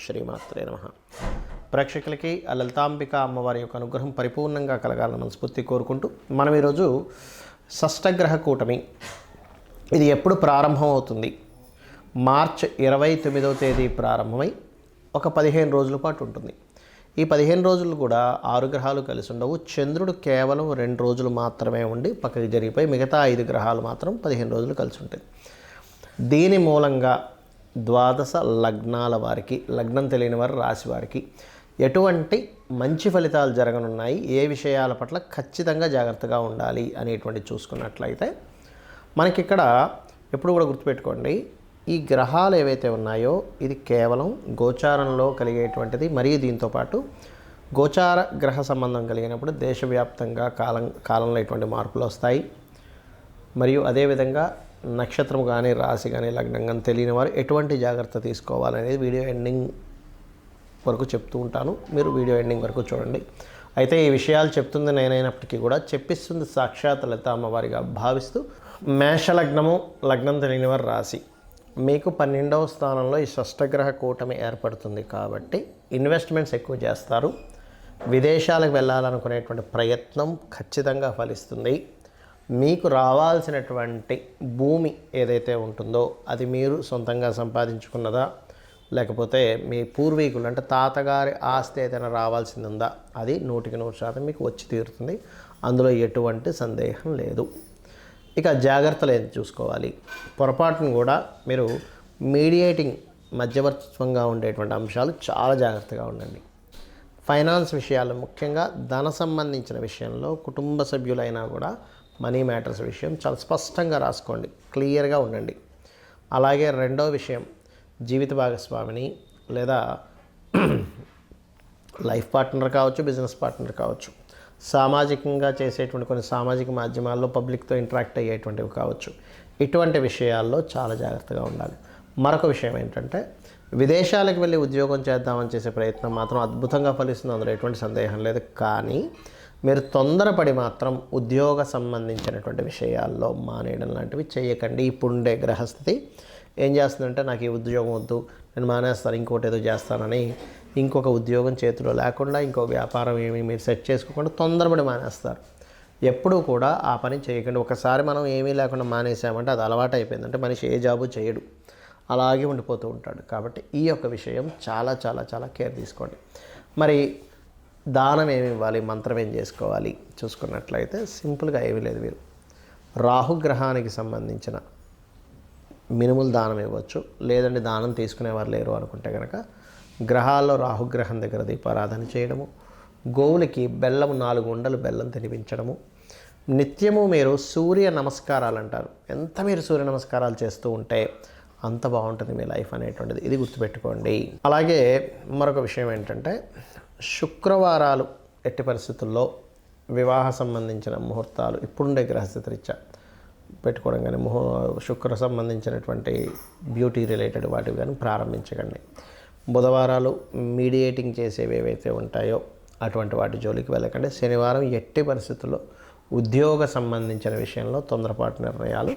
శ్రీమాత్రే నమ. ప్రేక్షకులకి ఆ లలితాంబిక అమ్మవారి యొక్క అనుగ్రహం పరిపూర్ణంగా కలగాలని మనస్ఫూర్తి కోరుకుంటూ మనం ఈరోజు షష్టగ్రహ కూటమి. ఇది ఎప్పుడు ప్రారంభం అవుతుంది? మార్చ్ ఇరవై తొమ్మిదవ తేదీ ప్రారంభమై ఒక పదిహేను రోజుల పాటు ఉంటుంది. ఈ పదిహేను రోజులు కూడా ఆరు గ్రహాలు కలిసి ఉండవు. చంద్రుడు కేవలం రెండు రోజులు మాత్రమే ఉండి పక్కకి జరిగిపోయి మిగతా ఐదు గ్రహాలు మాత్రం పదిహేను రోజులు కలిసి ఉంటాయి. దీని మూలంగా ద్వాదశ లగ్నాల వారికి లగ్నం తెలియని వారు రాశి వారికి ఎటువంటి మంచి ఫలితాలు జరగనున్నాయి? ఏ విషయాల పట్ల ఖచ్చితంగా జాగ్రత్తగా ఉండాలి అనేటువంటి చూసుకున్నట్లయితే మనకి ఇక్కడ ఎప్పుడు కూడా గుర్తుపెట్టుకోండి ఈ గ్రహాలు ఏవైతే ఉన్నాయో ఇది కేవలం గోచారంలో కలిగేటువంటిది. మరియు దీంతోపాటు గోచార గ్రహ సంబంధం కలిగినప్పుడు దేశవ్యాప్తంగా కాలం కాలంలో ఎటువంటి మార్పులు వస్తాయి. మరియు అదేవిధంగా నక్షత్రం కానీ రాశి కానీ లగ్నం కానీ తెలియని వారు ఎటువంటి జాగ్రత్త తీసుకోవాలనేది వీడియో ఎండింగ్ వరకు చెప్తూ ఉంటాను. మీరు వీడియో ఎండింగ్ వరకు చూడండి. అయితే ఈ విషయాలు చెప్తుంది నేనైనప్పటికీ కూడా చెప్పిస్తుంది సాక్షాత్ లత అమ్మవారిగా భావిస్తూ మేషలగ్నము లగ్నం తెలియని వారు రాశి. మీకు పన్నెండవ స్థానంలో ఈ షష్టగ్రహ కూటమి ఏర్పడుతుంది కాబట్టి ఇన్వెస్ట్మెంట్స్ ఎక్కువ చేస్తారు. విదేశాలకు వెళ్ళాలనుకునేటువంటి ప్రయత్నం ఖచ్చితంగా ఫలిస్తుంది. మీకు రావాల్సినటువంటి భూమి ఏదైతే ఉంటుందో అది మీరు సొంతంగా సంపాదించుకున్నదా? లేకపోతే మీ పూర్వీకులు అంటే తాతగారి ఆస్తి ఏదైనా రావాల్సింది ఉందా అది నూటికి నూరు శాతం మీకు వచ్చి తీరుతుంది. అందులో ఎటువంటి సందేహం లేదు. ఇక జాగ్రత్తలు ఏం చూసుకోవాలి? పొరపాటును కూడా మీరు మీడియేటింగ్ మధ్యవర్తిత్వంగా ఉండేటువంటి అంశాలు చాలా జాగ్రత్తగా ఉండండి. ఫైనాన్స్ విషయాలు ముఖ్యంగా ధన సంబంధించిన విషయంలో కుటుంబ సభ్యులైనా కూడా మనీ మ్యాటర్స్ విషయం చాలా స్పష్టంగా రాసుకోండి క్లియర్గా ఉండండి. అలాగే రెండో విషయం జీవిత భాగస్వామిని లేదా లైఫ్ పార్ట్నర్ కావచ్చు బిజినెస్ పార్ట్నర్ కావచ్చు సామాజికంగా చేసేటువంటి కొన్ని సామాజిక మాధ్యమాల్లో పబ్లిక్తో ఇంటరాక్ట్ అయ్యేటువంటివి కావచ్చు. ఇటువంటి విషయాల్లో చాలా జాగ్రత్తగా ఉండాలి. మరొక విషయం ఏంటంటే విదేశాలకు వెళ్ళి ఉద్యోగం చేద్దామని చేసే ప్రయత్నం మాత్రం అద్భుతంగా ఫలిస్తుంది. అందులో ఎటువంటి సందేహం లేదు. కానీ మీరు తొందరపడి మాత్రం ఉద్యోగ సంబంధించినటువంటి విషయాల్లో మానేయడం లాంటివి చేయకండి. ఇప్పుడుండే గ్రహస్థితి ఏం చేస్తుందంటే నాకు ఈ ఉద్యోగం వద్దు నేను మానేస్తాను ఇంకోటి ఏదో చేస్తానని ఇంకొక ఉద్యోగం చేతిలో లేకుండా ఇంకో వ్యాపారం ఏమి మీరు సెట్ చేసుకోకుండా తొందరపడి మానేస్తారు. ఎప్పుడూ కూడా ఆ పని చేయకండి. ఒకసారి మనం ఏమీ లేకుండా మానేసామంటే అది అలవాటు అయిపోయింది. అంటే మనిషి ఏ జాబు చేయడు. అలాగే ఉండిపోతూ ఉంటాడు. కాబట్టి ఈ యొక్క విషయం చాలా చాలా చాలా కేర్ తీసుకోండి. మరి దానం ఏమి ఇవ్వాలి? మంత్రం ఏం చేసుకోవాలి? చూసుకున్నట్లయితే సింపుల్గా ఏమీ లేదు మీరు రాహుగ్రహానికి సంబంధించిన మినుములు దానం ఇవ్వచ్చు. లేదంటే దానం తీసుకునేవారు లేరు అనుకుంటే కనుక గ్రహాల్లో రాహుగ్రహం దగ్గర దీపారాధన చేయడము. గోవులకి బెల్లము నాలుగు ఉండలు బెల్లం తినిపించడము. నిత్యము మీరు సూర్య నమస్కారాలు అంటారు. ఎంత మీరు సూర్య నమస్కారాలు చేస్తూ ఉంటే అంత బాగుంటుంది మీ లైఫ్ అనేటువంటిది. ఇది గుర్తుపెట్టుకోండి. అలాగే మరొక విషయం ఏంటంటే శుక్రవారాలు ఎట్టి పరిస్థితుల్లో వివాహ సంబంధించిన ముహూర్తాలు ఇప్పుడుండే గ్రహస్థితి రీత్యా పెట్టుకోవడం కానీ ముహూ శుక్ర సంబంధించినటువంటి బ్యూటీ రిలేటెడ్ వాటివి కానీ ప్రారంభించకండి. బుధవారాలు మీడియేటింగ్ చేసేవి ఏవైతే ఉంటాయో అటువంటి వాటి జోలికి వెళ్ళకండి. శనివారం ఎట్టి పరిస్థితుల్లో ఉద్యోగ సంబంధించిన విషయంలో తొందరపాటు నిర్ణయాలు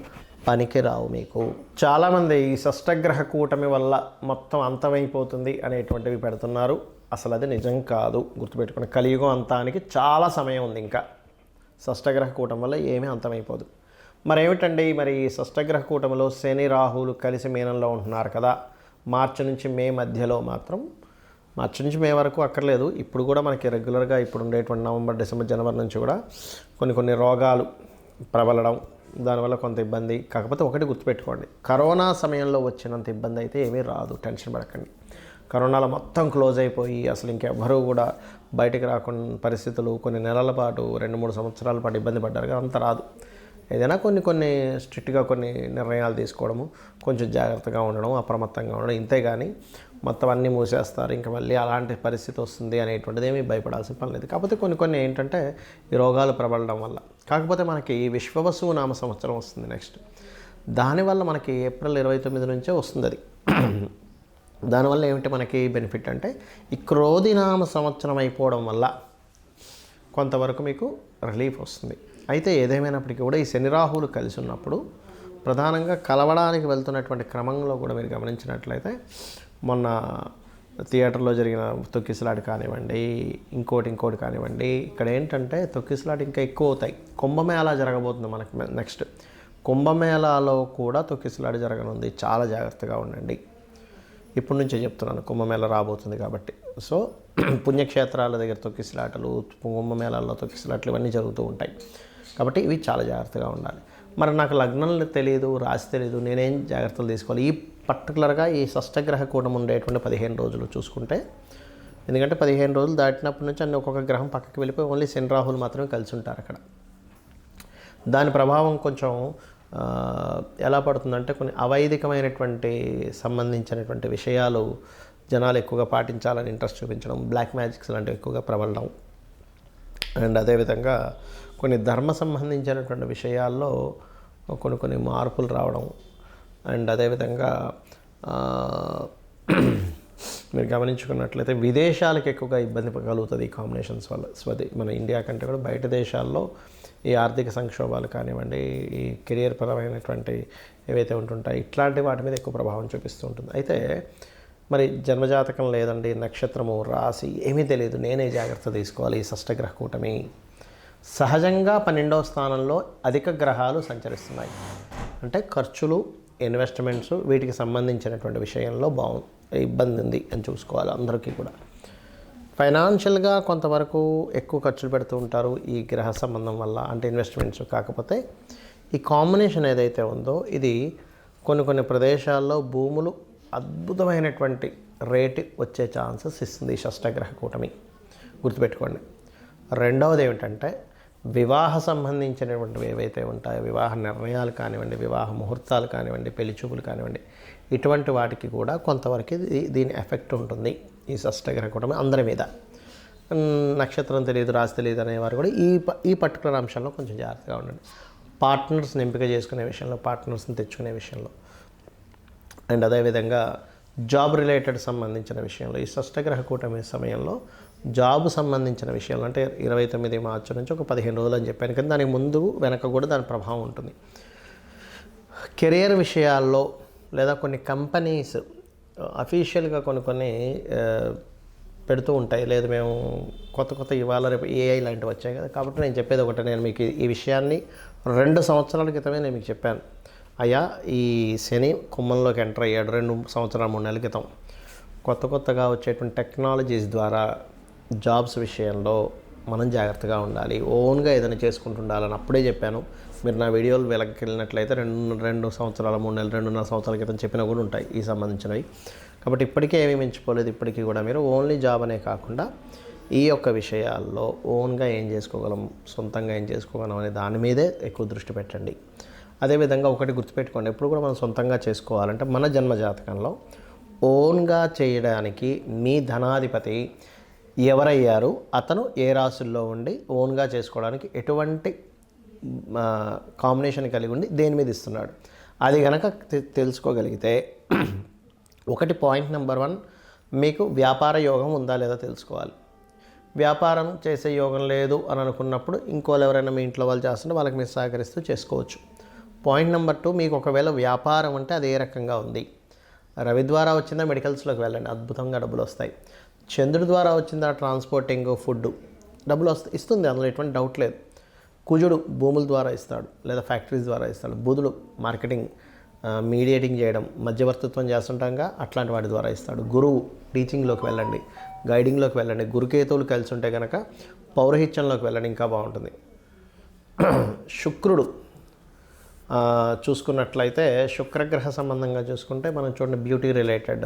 పనికిరావు మీకు. చాలామంది ఈ షష్టగ్రహ కూటమి వల్ల మొత్తం అంతమైపోతుంది అనేటువంటివి పెడుతున్నారు. అసలు అది నిజం కాదు గుర్తుపెట్టుకుని కలియుగం అంతానికి చాలా సమయం ఉంది ఇంకా. షష్టగ్రహ కూటం వల్ల ఏమీ అంతమైపోదు. మరి ఏమిటండి మరి ఈ షష్టగ్రహ కూటమిలో శని రాహులు కలిసి మీనంలో ఉంటున్నారు కదా. మార్చి నుంచి మే మధ్యలో మాత్రం మార్చి నుంచి మే వరకు అక్కర్లేదు. ఇప్పుడు కూడా మనకి రెగ్యులర్గా ఇప్పుడు ఉండేటువంటి నవంబర్ డిసెంబర్ జనవరి నుంచి కూడా కొన్ని కొన్ని రోగాలు ప్రబలడం దానివల్ల కొంత ఇబ్బంది. కాకపోతే ఒకటి గుర్తుపెట్టుకోండి. కరోనా సమయంలో వచ్చినంత ఇబ్బంది అయితే ఏమీ రాదు. టెన్షన్ పడకండి. కరోనాలో మొత్తం క్లోజ్ అయిపోయి అసలు ఇంకెవ్వరూ కూడా బయటికి రాకుండా పరిస్థితులు కొన్ని నెలల పాటు రెండు మూడు సంవత్సరాల పాటు ఇబ్బంది పడ్డారు. కదా అంత రాదు. ఏదైనా కొన్ని కొన్ని స్ట్రిక్ట్గా కొన్ని నిర్ణయాలు తీసుకోవడము కొంచెం జాగ్రత్తగా ఉండడం అప్రమత్తంగా ఉండడం ఇంతే కానీ మొత్తం అన్నీ మూసేస్తారు. ఇంకా మళ్ళీ అలాంటి పరిస్థితి వస్తుంది అనేటువంటిది ఏమీ భయపడాల్సిన పని లేదు. కాకపోతే కొన్ని కొన్ని ఏంటంటే ఈ రోగాలు ప్రబలడం వల్ల. కాకపోతే మనకి విశ్వవసు నామ సంవత్సరం వస్తుంది నెక్స్ట్. దానివల్ల మనకి ఏప్రిల్ ఇరవై తొమ్మిది నుంచే వస్తుంది అది. దానివల్ల ఏమిటి మనకి బెనిఫిట్ అంటే ఈ క్రోధినామ సంవత్సరం అయిపోవడం వల్ల కొంతవరకు మీకు రిలీఫ్ వస్తుంది. అయితే ఏదేమైనప్పటికీ కూడా ఈ శని రాహువులు కలిసి ఉన్నప్పుడు ప్రధానంగా కలవడానికి వెళ్తున్నటువంటి క్రమంలో కూడా మీరు గమనించినట్లయితే మొన్న థియేటర్లో జరిగిన తొక్కిసలాట కానివ్వండి ఇంకోటి ఇంకోటి కానివ్వండి ఇక్కడ ఏంటంటే తొక్కిసలాట ఇంకా ఎక్కువ అవుతాయి. కుంభమేళ జరగబోతుంది మనకి నెక్స్ట్. కుంభమేళాలో కూడా తొక్కిసలాట జరగనుంది. చాలా జాగ్రత్తగా ఉండండి. ఇప్పటి నుంచే చెప్తున్నాను కుంభమేళ రాబోతుంది కాబట్టి. సో పుణ్యక్షేత్రాల దగ్గర తొక్కిసలాటలు కుంభమేళాల్లో తొక్కిసలాటలు ఇవన్నీ జరుగుతూ ఉంటాయి. కాబట్టి ఇవి చాలా జాగ్రత్తగా ఉండాలి. మరి నాకు లగ్నంలో తెలియదు రాసి తెలియదు నేనేం జాగ్రత్తలు తీసుకోవాలి? ఈ పర్టికులర్గా ఈ షష్టగ్రహ కూటం ఉండేటువంటి పదిహేను రోజులు చూసుకుంటే ఎందుకంటే పదిహేను రోజులు దాటినప్పటి నుంచి అన్ని ఒక్కొక్క గ్రహం పక్కకి వెళ్ళిపోయి ఓన్లీ శని రాహులు మాత్రమే కలిసి ఉంటారు అక్కడ. దాని ప్రభావం కొంచెం ఎలా పడుతుందంటే కొన్ని అవైదికమైనటువంటి సంబంధించినటువంటి విషయాలు జనాలు ఎక్కువగా పాటించాలని ఇంట్రెస్ట్ చూపించడం బ్లాక్ మ్యాజిక్స్ లాంటివి ఎక్కువగా ప్రబలడం. అండ్ అదేవిధంగా కొన్ని ధర్మ సంబంధించినటువంటి విషయాల్లో కొన్ని కొన్ని మార్పులు రావడం. అండ్ అదేవిధంగా మీరు గమనించుకున్నట్లయితే విదేశాలకు ఎక్కువగా ఇబ్బంది కలుగుతుంది ఈ కాంబినేషన్స్ వల్ల. స్వది మన ఇండియా కంటే కూడా బయట దేశాల్లో ఈ ఆర్థిక సంక్షోభాలు కానివ్వండి ఈ కెరియర్ పరమైనటువంటి ఏవైతే ఉంటుంటాయి ఇట్లాంటి వాటి మీద ఎక్కువ ప్రభావం చూపిస్తూ ఉంటుంది. అయితే మరి జన్మజాతకం లేదండి నక్షత్రము రాశి ఏమీ తెలియదు నేనే జాగ్రత్త తీసుకోవాలి ఈ షష్టగ్రహ కూటమి. సహజంగా పన్నెండవ స్థానంలో అధిక గ్రహాలు సంచరిస్తున్నాయి. అంటే ఖర్చులు ఇన్వెస్ట్మెంట్స్ వీటికి సంబంధించినటువంటి విషయంలో బాగు ఇబ్బంది ఉంది అని చూసుకోవాలి అందరికీ కూడా. ఫైనాన్షియల్గా కొంతవరకు ఎక్కువ ఖర్చులు పెడుతూ ఉంటారు ఈ గ్రహ సంబంధం వల్ల అంటే ఇన్వెస్ట్మెంట్స్ కాకపోతే. ఈ కాంబినేషన్ ఏదైతే ఉందో ఇది కొన్ని కొన్ని ప్రదేశాల్లో భూములు అద్భుతమైనటువంటి రేటు వచ్చే ఛాన్సెస్ ఇస్తుంది ఈ షష్టగ్రహ కూటమి. గుర్తుపెట్టుకోండి. రెండవది ఏమిటంటే వివాహ సంబంధించినటువంటివి ఏవైతే ఉంటాయో వివాహ నిర్ణయాలు కానివ్వండి వివాహ ముహూర్తాలు కానివ్వండి పెళ్ళి చూపులు కానివ్వండి ఇటువంటి వాటికి కూడా కొంతవరకు ఇది దీని ఎఫెక్ట్ ఉంటుంది. ఈ షష్టగ్రహ కూటమి అందరి మీద. నక్షత్రం తెలియదు రాసి తెలియదు అనేవారు కూడా ఈ ప- ఈ పర్టికులర్ అంశంలో కొంచెం జాగ్రత్తగా ఉండండి. పార్ట్నర్స్ని ఎంపిక చేసుకునే విషయంలో పార్ట్నర్స్ని తెచ్చుకునే విషయంలో. అండ్ అదేవిధంగా జాబ్ రిలేటెడ్ సంబంధించిన విషయంలో ఈ షష్టగ్రహ కూటమి సమయంలో జాబ్ సంబంధించిన విషయంలో అంటే ఇరవై తొమ్మిది మార్చి నుంచి ఒక పదిహేను రోజులు అని చెప్పాను కానీ దానికి ముందు వెనక కూడా దాని ప్రభావం ఉంటుంది. కెరియర్ విషయాల్లో లేదా కొన్ని కంపెనీస్ అఫీషియల్గా కొన్ని కొన్ని పెడుతూ ఉంటాయి. లేదు మేము కొత్త కొత్త ఇవాళ రేపు ఏఐ లాంటివి వచ్చాయి కదా. కాబట్టి నేను చెప్పేది ఒకటి. నేను మీకు ఈ- విషయాన్ని రెండు సంవత్సరాల క్రితమే నేను మీకు చెప్పాను. అయ్యా ఈ శని కుమ్మంలోకి ఎంటర్ అయ్యాడు రెండు సంవత్సరాలు మూడు నెలల క్రితం. కొత్త కొత్తగా వచ్చేటువంటి టెక్నాలజీస్ ద్వారా జాబ్స్ విషయంలో మనం జాగ్రత్తగా ఉండాలి. ఓన్గా ఏదైనా చేసుకుంటుండాలని అప్పుడే చెప్పాను. మీరు నా వీడియోలు వెనక్కి వెళ్ళినట్లయితే రెండు రెండు సంవత్సరాల మూడు నెలలు రెండున్నర సంవత్సరాల క్రితం చెప్పినా కూడా ఉంటాయి ఈ సంబంధించినవి. కాబట్టి ఇప్పటికే ఏమీ మించిపోలేదు. ఇప్పటికీ కూడా మీరు ఓన్లీ జాబ్ అనే కాకుండా ఈ యొక్క విషయాల్లో ఓన్గా ఏం చేసుకోగలం సొంతంగా ఏం చేసుకోగలం అనే దాని మీదే ఎక్కువ దృష్టి పెట్టండి. అదేవిధంగా ఒకటి గుర్తుపెట్టుకోండి. ఎప్పుడు కూడా మనం సొంతంగా చేసుకోవాలంటే మన జన్మ జాతకంలో ఓన్గా చేయడానికి మీ ధనాధిపతి ఎవరయ్యారు? అతను ఏ రాశుల్లో ఉండి ఓన్గా చేసుకోవడానికి ఎటువంటి కాంబినేషన్ కలిగి ఉండి దేని మీద ఇస్తున్నాడు? అది కనుక తెలుసుకోగలిగితే ఒకటి పాయింట్ నెంబర్ వన్ మీకు వ్యాపార యోగం ఉందా లేదా తెలుసుకోవాలి. వ్యాపారం చేసే యోగం లేదు అని అనుకున్నప్పుడు ఇంకోళ్ళు ఎవరైనా మీ ఇంట్లో వాళ్ళు చేస్తుంటే వాళ్ళకి మీరు సహకరిస్తూ చేసుకోవచ్చు. పాయింట్ నెంబర్ టూ మీకు ఒకవేళ వ్యాపారం అంటే అది ఏ రకంగా ఉంది. రవి ద్వారా వచ్చిందా మెడికల్స్లోకి వెళ్ళండి. అద్భుతంగా డబ్బులు వస్తాయి. చంద్రుడి ద్వారా వచ్చిందా ట్రాన్స్పోర్టింగ్ ఫుడ్ డబ్బులు వస్తాయి ఇస్తుంది. అందులో ఎటువంటి డౌట్ లేదు. కుజుడు భూముల ద్వారా ఇస్తాడు లేదా ఫ్యాక్టరీస్ ద్వారా ఇస్తాడు. బుధుడు మార్కెటింగ్ మీడియేటింగ్ చేయడం మధ్యవర్తిత్వం చేస్తుంటాగా అట్లాంటి వాటి ద్వారా ఇస్తాడు. గురువు టీచింగ్లోకి వెళ్ళండి గైడింగ్లోకి వెళ్ళండి. గురుకేతువులు కలిసి ఉంటే కనుక పౌరహిత్యంలోకి వెళ్ళండి ఇంకా బాగుంటుంది. శుక్రుడు చూసుకున్నట్లయితే శుక్రగ్రహ సంబంధంగా చూసుకుంటే మనం చూడండి బ్యూటీ రిలేటెడ్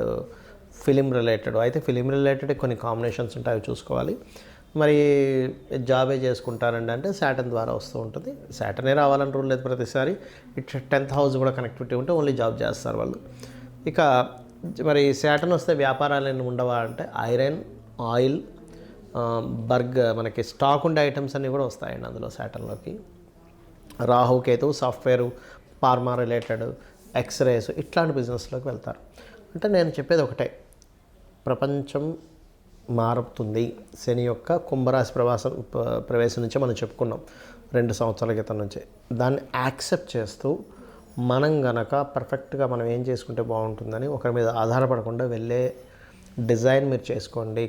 ఫిలిం రిలేటెడ్. అయితే ఫిలిం రిలేటెడ్ కొన్ని కాంబినేషన్స్ ఉంటాయి అవి చూసుకోవాలి. మరి జాబే చేసుకుంటారండి అంటే శాటన్ ద్వారా వస్తూ ఉంటుంది. శాటనే రావాలని రూల్ లేదు ప్రతిసారి. ఇట్ టెన్త్ హౌస్ కూడా కనెక్టివిటీ ఉంటే ఓన్లీ జాబ్ చేస్తారు వాళ్ళు. ఇక మరి శాటన్ వస్తే వ్యాపారాలు ఏమి ఉండవా అంటే ఐరన్ ఆయిల్ బర్గ్ మనకి స్టాక్ ఉండే ఐటమ్స్ అన్నీ కూడా వస్తాయండి అందులో శాటన్లోకి Rahu Ketu software pharma related X rays ఇట్లాంటి బిజినెస్లోకి వెళ్తారు. అంటే నేను చెప్పేది ఒకటే. ప్రపంచం మారుతుంది. శని యొక్క కుంభరాశి ప్రవాసం ప్రవేశం నుంచే మనం చెప్పుకున్నాం రెండు సంవత్సరాల క్రితం నుంచి. దాన్ని యాక్సెప్ట్ చేస్తూ మనం గనక పర్ఫెక్ట్గా మనం ఏం చేసుకుంటే బాగుంటుందని ఒకరి మీద ఆధారపడకుండా వెళ్ళే డిజైన్ మీరు చేసుకోండి.